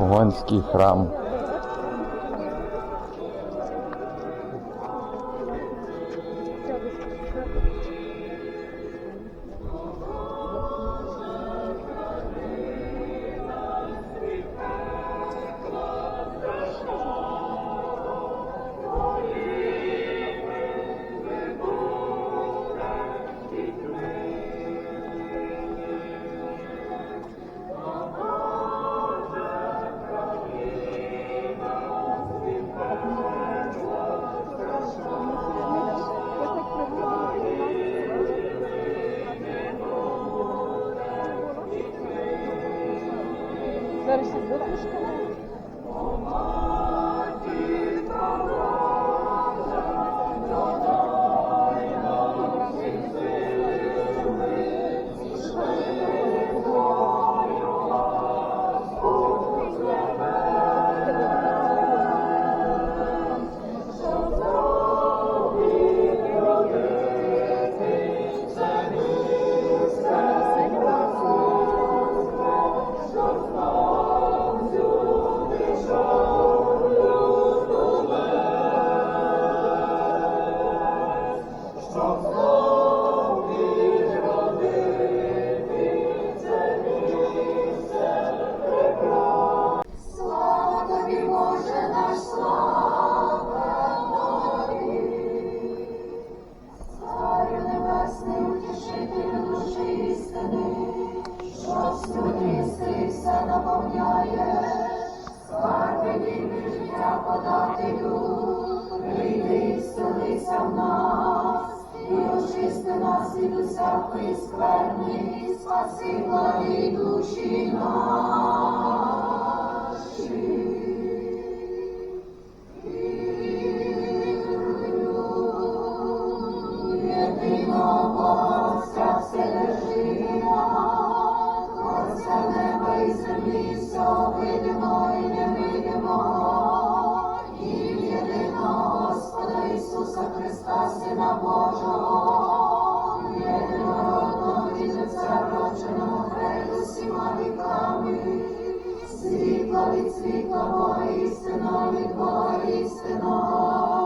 Гонський храм. Зараз подателю, прийди вселися в нас, від усякої скверни, і спаси благі душі наші. Єдиного Бога, вся від Отця усіма віками, світла від світла Бога від Бога істинного,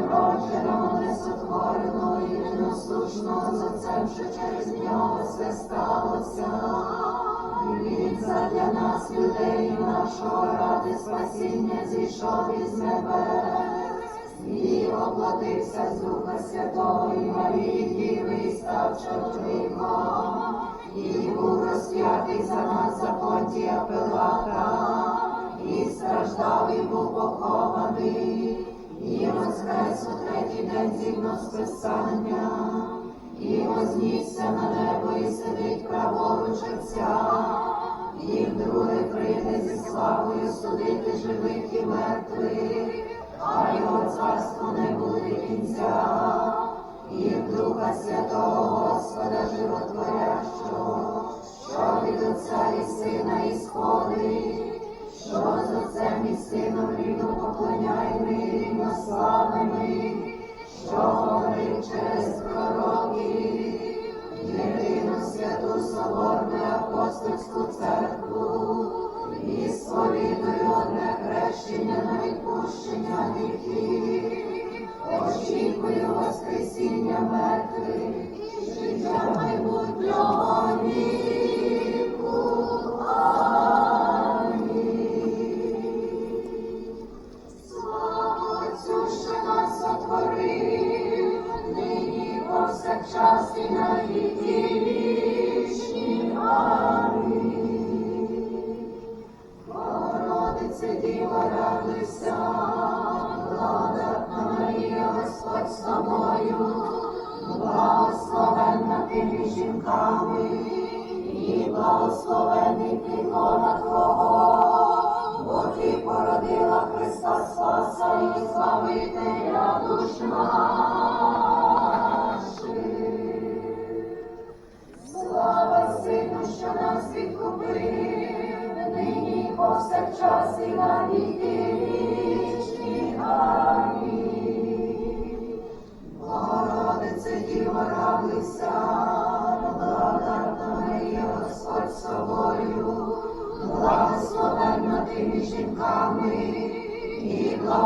родженого несотвореного і ненаслушного з Отцем, що через нього все сталося. Він задля нас, людей нашого ради спасіння зійшов із небес і оплатився з Духа Святого і Марії і став чоловіком, і був розп'ятий за нас за Понтія Пилата, і страждав, і був похований, і воскрес у третій день згідно з Писання, і вознісся на небо, і сидить праворуч Отця, і вдруге прийде зі славою судити живих і мертвих, а його царство не буде кінця, і в Духа Святого Господа Животворящого, що від Отця і Сина ісходить, що з Отцем і Сином рівно поклоняємо і рівно славимо, воскресіння мертвих, жінками, і благословений плітлона Твого, бо ти породила Христа Спаса і Славителя душ наших. Слава Сину, що нас відкупив, нині повсякчас і на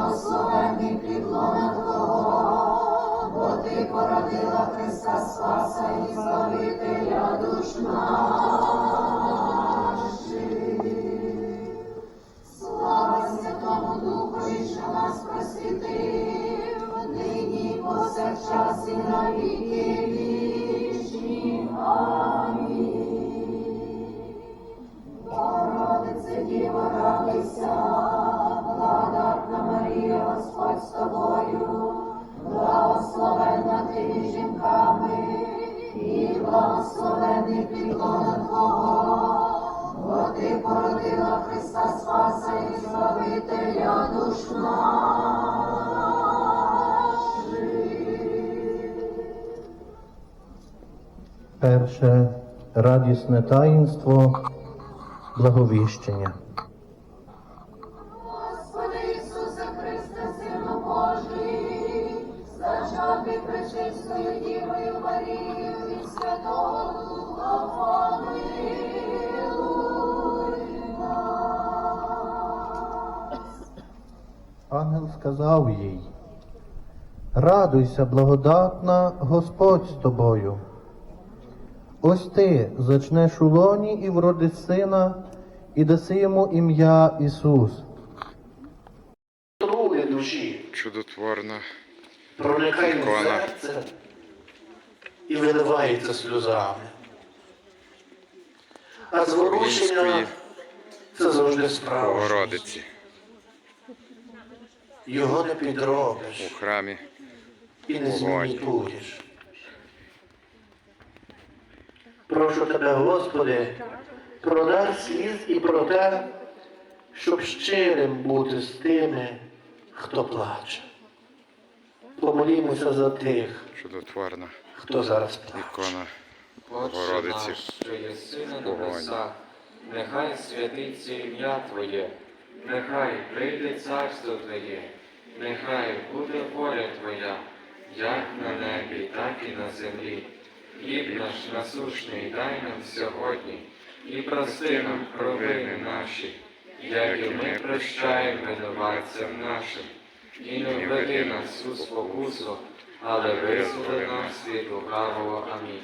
благословений підлона Твого, бо Ти породила Христа Спаса і Збавителя душ наших. Слава Святому Духові, що нас просвітив, нині повсякчас і на Перше радісне таїнство благовіщення. Господи Ісусе Христе, Сину Божий, зачатий пречистою Дівою Марією від Святого Духа помилуй нас. Ангел сказав їй: Радуйся, благодатна, Господь з тобою. Ось ти зачнеш у лоні і вродиш сина, і даси йому ім'я Ісус. Трули душі чудотворна проникає в серце і виливається сльозами. А зворушення це завжди справа. Богородиці Його не підробиш. у храмі і не змінікуєш. Прошу тебе, Господи, про дар сліз і про те, щоб щирим бути з тими, хто плаче. Помолімося за тих, чудотворна хто зараз плаче. ікона Отче Богородиці. наш, що єси на небесах, нехай святиться ім'я Твоє, нехай прийде царство Твоє, нехай буде воля Твоя, як на небі, так і на землі. Хліб наш насушний дай нам сьогодні, і прости нам провини наші, як і ми прощаємо винуватцям нашим. І не введи нас у спокусу, але визволи нас від лукавого. Амінь.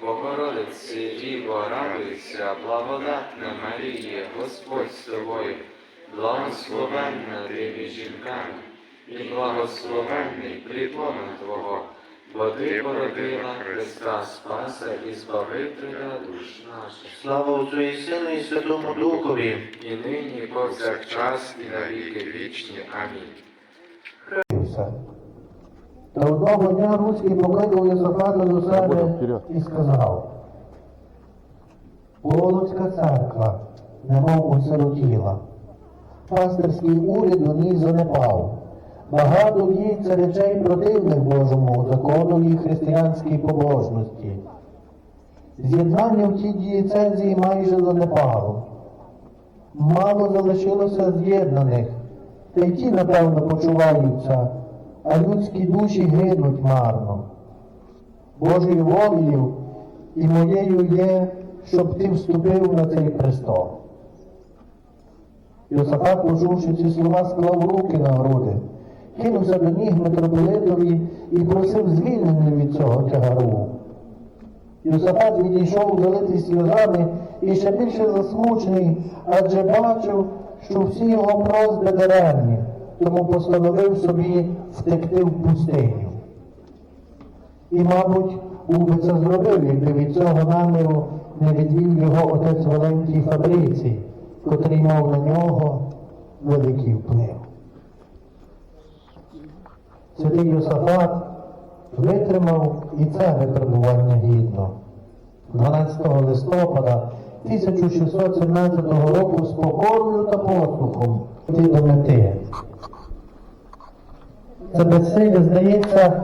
Богородице, Діво, радуйся, благодатна Марія, Господь з тобою, благословенна ти між жінками, і благословенний плітлона Твого, бо ти породила Христа Спаса і Збавителя душ наших. Слава Отцю і Сину і Святому Духові. І нині, і повсякчас, і на віки вічні. Амінь. Та одного дня Руський покликав Йосафата до себе і сказав, Полоцька церква, немов осиротіла, пастирський уряд у ній занепав. Багато в'ється речей противних Божому закону і християнській побожності. З'єднання в тій дієцезії майже занепало. Мало залишилося з'єднаних, та й ті, напевно, почуваються, а людські душі гинуть марно. Божою волею і моєю є, щоб ти вступив на цей престол. Йосафат, почувши ці слова, склав руки на груди, кинувся до ніг митрополитові і просив звільнення від цього тягару. Йосафат відійшов залитий сльозами і ще більше засмучений, адже бачив, що всі його просьби даремні, тому постановив собі втекти в пустиню. І, мабуть, був би це зробив, якби від цього наміру не відвів його отець Валентій Фабрицій, котрий мав на нього великий вплив. Святий Йосафат витримав і це випробування гідно. 12 листопада 1617 року з покорою та послухом йти до мети. Це безсилля, здається,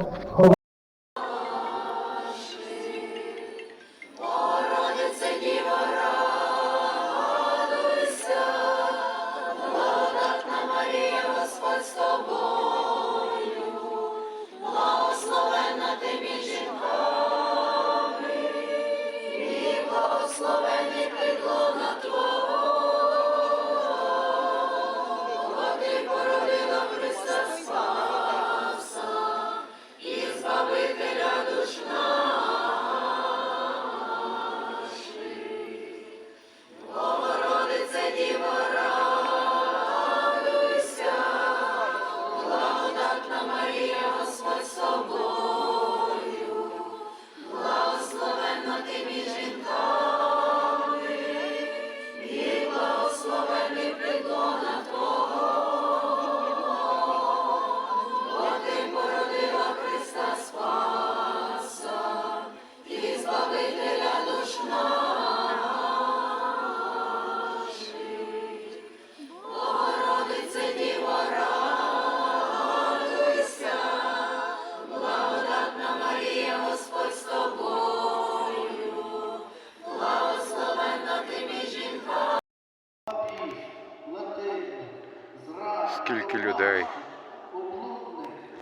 Скільки людей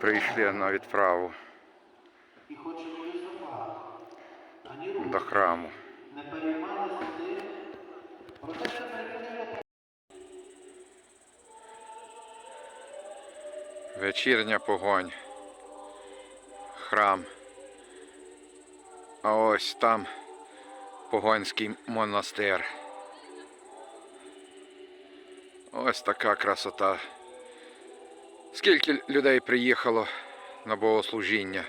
прийшли на відправу до храму. Вечірня погонь. Храм. А ось там Погонський монастир. Ось така красота. Скільки людей приїхало на богослужіння?